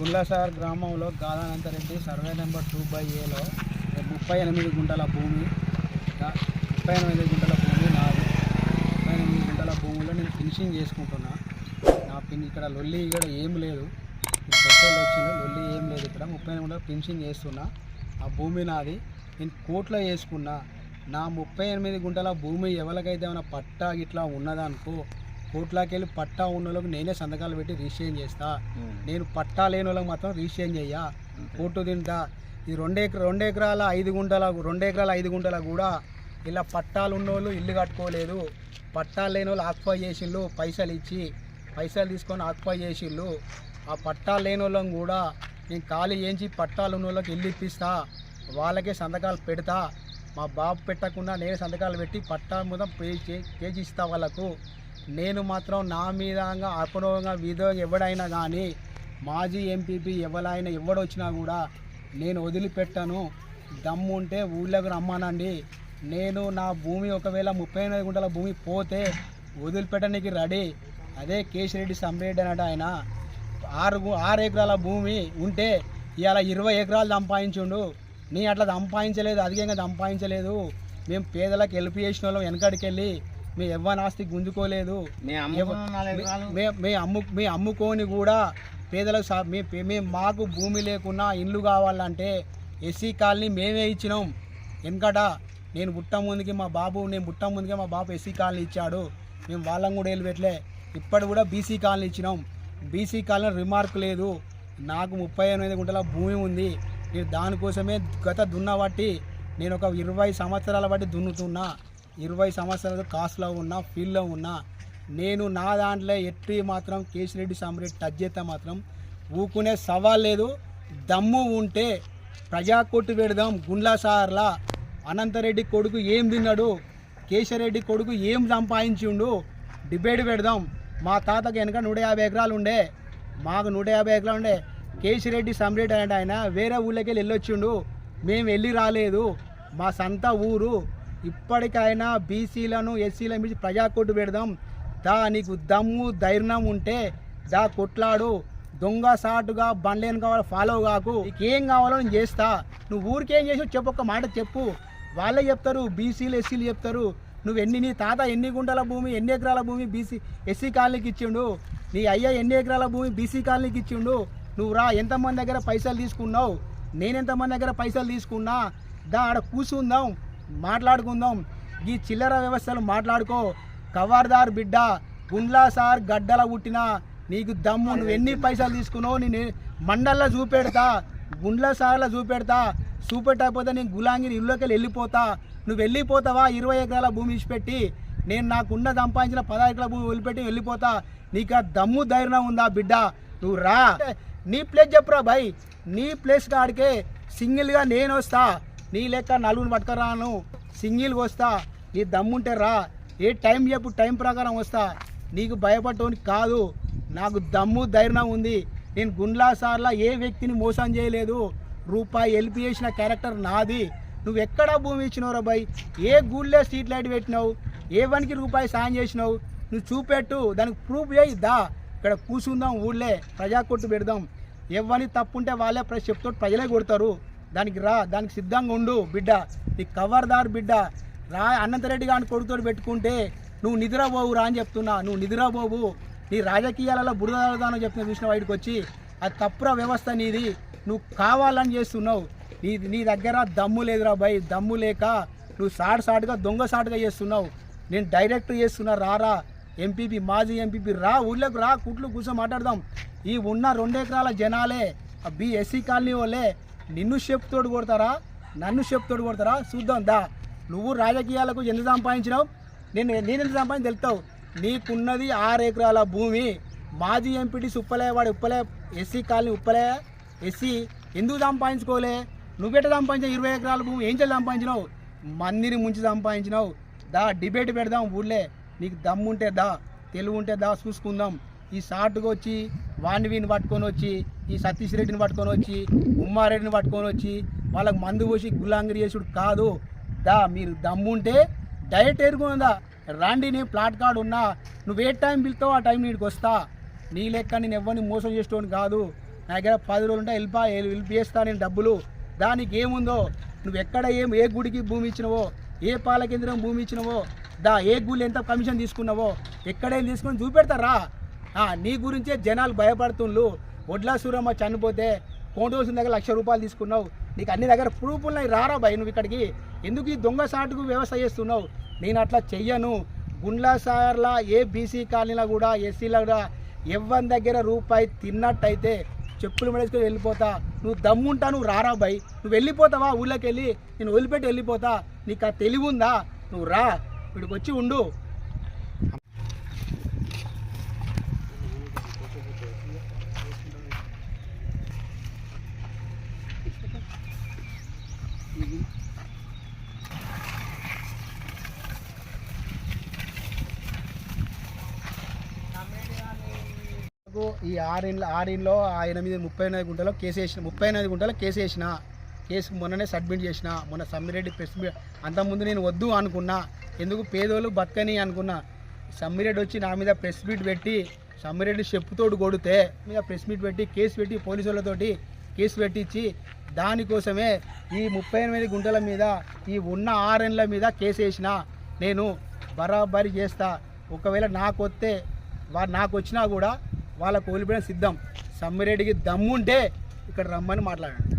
గుండ్లసార్ గ్రామంలో గాదానంతరెడ్డి survey number two by ఏలో ముప్పై ఎనిమిది గుంటల భూమి ముప్పై ఎనిమిది గుంటల భూమి నాది. ముప్పై ఎనిమిది గుంటల భూమిలో నేను ఫినిషింగ్ చేసుకుంటున్నా. నా పిన్ ఇక్కడ లొల్లి ఇక్కడ ఏం లేదు. పెట్రోల్ వచ్చింది లొల్లి ఏం లేదు ఇక్కడ. ముప్పై ఎనిమిది గుంటల ఫినిషింగ్ చేస్తున్నా. ఆ భూమి నాది. నేను కోట్లో వేసుకున్నా నా ముప్పై ఎనిమిది గుంటల భూమి ఎవరికైతే ఏమైనా పట్టా ఇట్లా ఉన్నదనుకో కోట్లోకి వెళ్ళి పట్టా ఉన్న వాళ్ళకి నేనే సంతకాలు పెట్టి రిజిస్ట్రేషన్ చేస్తా. నేను పట్టా లేని వాళ్ళకి మాత్రం రిజిస్ట్రేషన్ చెయ్యా. కోర్టు తింటా. ఈ రెండు ఎకర రెండు ఎకరాల ఐదు గుంటల రెండు ఎకరాల ఐదు గుంటల కూడా ఇలా పట్టాలు ఉన్నోళ్ళు ఇల్లు కట్టుకోలేదు. పట్టాలు లేని వాళ్ళు ఆక్యుపై చేసిళ్ళు పైసలు ఇచ్చి పైసలు తీసుకొని ఆక్యుపై చేసిళ్ళు. ఆ పట్టాలు లేని వాళ్ళని కూడా నేను ఖాళీ చేయించి పట్టాలు ఉన్న వాళ్ళకి ఇల్లు ఇప్పిస్తా. వాళ్ళకే సంతకాలు పెడతా. మా బాబు పెట్టకుండా నేను సంతకాలు పెట్టి పట్టా మొత్తం పే చే- పేజీ ఇస్తా వాళ్ళకు. నేను మాత్రం నా మీద అపూర్వంగా విధంగా ఎవడైనా కానీ మాజీ ఎంపీపీ ఎవరైనా ఎవడొచ్చినా కూడా నేను వదిలిపెట్టను. దమ్ము ఉంటే ఊళ్ళోకి రమ్మానండి. నేను నా భూమి ఒకవేళ ముప్పై ఎనిమిది గుంటల భూమి పోతే వదిలిపెట్టడానికి రెడీ. అదే కేశిరెడ్డి సమ్రెడ్డి అన్నట్టు ఆయన. ఆరు గు- ఆరు ఎకరాల భూమి ఉంటే ఇవాళ ఇరవై ఎకరాలు సంపాదించుండు. నీ అట్లా సంపాదించలేదు అధికంగా సంపాదించలేదు. మేము పేదలకు హెల్ప్ చేసిన వాళ్ళం వెనకడికి వెళ్ళి మేము ఎవ్వని ఆస్తి గుంజుకోలేదు. మే- మే అమ్ము మే అమ్ముకొని కూడా పేదలకు మే మేము మాకు భూమి లేకున్నా ఇల్లు కావాలంటే ఎస్సీ కాలనీ మేమే ఇచ్చినాం. వెనకట నేను పుట్ట ముందుకి మా బాబు నేను పుట్ట ముందుకే మా బాబు ఎస్సీ కాలనీ ఇచ్చాడు. మేము వాళ్ళం కూడా వెళ్ళి పెట్టలే. ఇప్పటి కూడా బీసీ కాలనీ ఇచ్చినాం. బీసీ కాలనీ రిమార్క్ లేదు. నాకు ముప్పై ఎనిమిది గుంటల భూమి ఉంది. నేను దానికోసమే గత దున్నబట్టి నేను ఒక ఇరవై సంవత్సరాల బట్టి దున్నుతున్నా. ఇరవై సంవత్సరాలు కాస్ట్లో ఉన్నా ఫీల్డ్లో ఉన్నా నేను నా దాంట్లో ఎట్టి మాత్రం కేసిరెడ్డి సామరెడ్డి టచ్ చేస్తే మాత్రం ఊకునే సవాల్ లేదు. దమ్ము ఉంటే ప్రజా కొట్టు పెడదాం గుండ్లా సార్లా. అనంతరెడ్డి కొడుకు ఏం తిన్నాడు? కేశరెడ్డి కొడుకు ఏం సంపాదించిండు? డిబేట్ పెడదాం. మా తాతకి వెనక నూట యాభై ఎకరాలు ఉండే. మాకు నూట యాభై ఎకరాలు ఉండే. కేశిరెడ్డి సమ్రెడ్డి అంటే ఆయన వేరే ఊళ్ళకి వెళ్ళి వెళ్ళొచ్చిండు. మేము వెళ్ళి రాలేదు. మా సొంత ఊరు. ఇప్పటికైనా బీసీలను ఎస్సీలను మించి ప్రజా పెడదాం. దా నీకు దమ్ము ధైర్యం ఉంటే దా కొట్లాడు. దొంగ సాటుగా బండ్లేని కావాలి ఫాలో కాకు. నీకు ఏం కావాలో నేను చేస్తా. నువ్వు ఊరికేం చేసి చెప్పు ఒక మాట చెప్పు. వాళ్ళే చెప్తారు బీసీలు ఎస్సీలు చెప్తారు. నువ్వు ఎన్ని నీ తాత ఎన్ని గుంటల భూమి ఎన్ని ఎకరాల భూమి బీసీ ఎస్సీ కాలనీకి ఇచ్చిండు? నీ అయ్య ఎన్ని ఎకరాల భూమి బీసీ కాలనీకి ఇచ్చిండు? నువ్వు రా ఎంతమంది దగ్గర పైసలు తీసుకున్నావు? నేను ఎంతమంది దగ్గర పైసలు తీసుకున్నా? దా ఆడ కూర్చుందాం మాట్లాడుకుందాం. ఈ చిల్లర వ్యవస్థలు మాట్లాడుకో. కవర్దార్ బిడ్డ గుండ్లా సార్ గడ్డల పుట్టిన నీకు దమ్ము నువ్వు ఎన్ని పైసలు తీసుకున్నావు నేను మండల్లో చూపెడతా గుండ్ల సార్లో చూపెడతా. చూపెట్టకపోతే నేను గులాంగిరి ఇల్లుకెళ్ళి వెళ్ళిపోతా. నువ్వు వెళ్ళిపోతావా? ఇరవై ఎకరాల భూమి ఇచ్చిపెట్టి నేను నాకున్న సంపాదించిన పదహారు ఎకరాల భూమి వదిలిపెట్టి వెళ్ళిపోతా. నీకు ఆ దమ్ము ధైర్యం ఉందా బిడ్డ? నువ్వు రా. నీ ప్లేస్ చెప్పురా భయ్? నీ ప్లేస్ కాడికే సింగిల్గా నేను వస్తా. నీ లెక్క నలుగురు పట్టుకురాను. సింగిల్గా వస్తా. నీ దమ్ముంటే రా. ఏ టైం చెప్పు టైం ప్రకారం వస్తా. నీకు భయపడటోని కాదు. నాకు దమ్ము ధైర్యం ఉంది. నేను గుండ్లా సార్లా ఏ వ్యక్తిని మోసం చేయలేదు. రూపాయి ఎల్పి చేసిన క్యారెక్టర్ నాది. నువ్వు ఎక్కడ భూమి ఇచ్చినావురా బాయ్? ఏ గూళ్ళే స్ట్రీట్ లైట్ పెట్టినావు? ఏ వనికి రూపాయి సాయం చేసినావు? నువ్వు చూపెట్టు. దానికి ప్రూఫ్ చేయి దా. ఇక్కడ కూర్చుందాం ఊళ్ళే. ప్రజా కొట్టు పెడదాం. ఎవరిని తప్పుంటే వాళ్ళే ప్ర చెప్తూ ప్రజలే కొడతారు. దానికి రా దానికి సిద్ధంగా ఉండు బిడ్డ. నీ కవర్దార్ బిడ్డ. రా అనంతరెడ్డి గారిని కొడుకుతో పెట్టుకుంటే నువ్వు నిద్రపోవు రా అని చెప్తున్నా. నువ్వు నిద్రపోవు. నీ రాజకీయాలలో బురదాను చెప్తున్నా చూసిన వాడికి వచ్చి అది తప్పురా వ్యవస్థ నీది. నువ్వు కావాలని చేస్తున్నావు. నీ నీ దగ్గర దమ్ము లేదురా భయ్. దమ్ము లేక నువ్వు సాడు సాటుగా దొంగ సాటుగా చేస్తున్నావు. నేను డైరెక్ట్ చేస్తున్నా రారా ఎంపీపీ మాజీ ఎంపీపీ రా ఊళ్ళోకి రా కుట్లు కూర్చో మాట్లాడదాం. ఈ ఉన్న రెండు ఎకరాల జనాలే ఆ బి ఎస్సీ కాలనీ వాళ్ళే నిన్ను చెప్తోడు కొడతారా? నన్ను చెప్తోడు కొడతారా? చూద్దాం దా. నువ్వు రాజకీయాలకు ఎంత సంపాదించినావు? నేను నేను ఎంత సంపాదించి తెలుతావు నీకున్నది ఆరు ఎకరాల భూమి. మాజీ ఎంపీటీ ఉప్పలే వాడు ఉప్పలే ఎస్సీ కాలనీ ఉప్పలే ఎస్సీ ఎందుకు సంపాదించుకోలే? నువ్వెట సంపాదించావు ఇరవై ఎకరాల భూమి ఏం చేసి సంపాదించినావు? మందిని ముంచి సంపాదించినావు. దా డిబేట్ పెడదాం ఊళ్ళే నీకు దమ్ముంటే దా తెలుగు ఉంటే దా చూసుకుందాం. ఈ షార్ట్గా వచ్చి వాణివీని పట్టుకొని వచ్చి ఈ సతీష్ రెడ్డిని పట్టుకొని వచ్చి ఉమ్మారెడ్డిని పట్టుకొని వచ్చి వాళ్ళకి మందు పోసి గులాంగిరి చేసుడు కాదు. దా మీరు దమ్ముంటే డైరెక్ట్ ఎరుగుందా రాండి నేను ప్లాట్ కార్డు ఉన్నా. నువ్వు ఏ టైం పిలుతావు ఆ టైం నీడికి వస్తా. నీ లెక్క నేను ఎవరిని మోసం చేసేటోని కాదు. నా దగ్గర పది రోజులు ఉంటే వెళ్ళిపా వెళ్ళి చేస్తా నేను డబ్బులు. దానికి ఏముందో? నువ్వు ఎక్కడ ఏం ఏ గుడికి భూమి ఇచ్చినవో? ఏ పాల కేంద్రం భూమి ఇచ్చినవో? దా ఏ గుళ్ళు ఎంత కమిషన్ తీసుకున్నావో? ఎక్కడేం తీసుకొని చూపెడతారా? నీ గురించే జనాలు భయపడుతుండ్రు వడ్లాసూరమ్మ చనిపోతే కోటోసిన దగ్గర లక్ష రూపాయలు తీసుకున్నావు. నీకు అన్ని దగ్గర ప్రూఫ్ ఉన్నాయి. రారా భయ నువ్వు ఇక్కడికి? ఎందుకు ఈ దొంగ సాటుకు వ్యవస్థ చేస్తున్నావు? నేను అట్లా చెయ్యను. గుండ్లా సార్లా ఏ బీసీ కాలనీలో కూడా ఎస్సీలో కూడా ఎవరి దగ్గర రూపాయి తిన్నట్టయితే చెప్పులు మెడేసుకొని వెళ్ళిపోతా. నువ్వు దమ్ముంటా నువ్వు రారా భయ్? నువ్వు వెళ్ళిపోతావా ఊళ్ళోకి వెళ్ళి? నేను వదిలిపెట్టి వెళ్ళిపోతా. నీకు ఆ తెలివి ఉందా? నువ్వు రా. ఇక్కడికి వచ్చి ఉండు నాకు ఈ ఆరింట్లో ఆరింట్లో ఆ ఎనిమిది ముప్పై ఎనిమిది గుంటలో కేసు వేసిన ముప్పై ఎనిమిది గుంటలో కేసు వేసిన. కేసు మొన్ననే సబ్మిట్ చేసిన. మొన్న సమ్మిరెడ్డి ప్రెస్ అంతకుముందు నేను వద్దు అనుకున్నా. ఎందుకు పేదోళ్ళు బతకని అనుకున్నా. సమ్మిరెడ్డి వచ్చి నా మీద ప్రెస్ మీట్ పెట్టి సమ్మిరెడ్డి చెప్పుతోడు కొడితే మీద ప్రెస్ మీట్ పెట్టి కేసు పెట్టి పోలీసులతోటి కేసు పెట్టించి దానికోసమే ఈ ముప్పై ఎనిమిది గుంటల మీద ఈ ఉన్న ఆర్ఎన్ల మీద కేసు వేసిన. నేను బరాబరి చేస్తా. ఒకవేళ నాకు వస్తే వారు నాకు వచ్చినా కూడా వాళ్ళ కోల్పోయిన సిద్ధం. సమ్మిరెడ్డికి దమ్ముంటే ఇక్కడ రమ్మని మాట్లాడండి.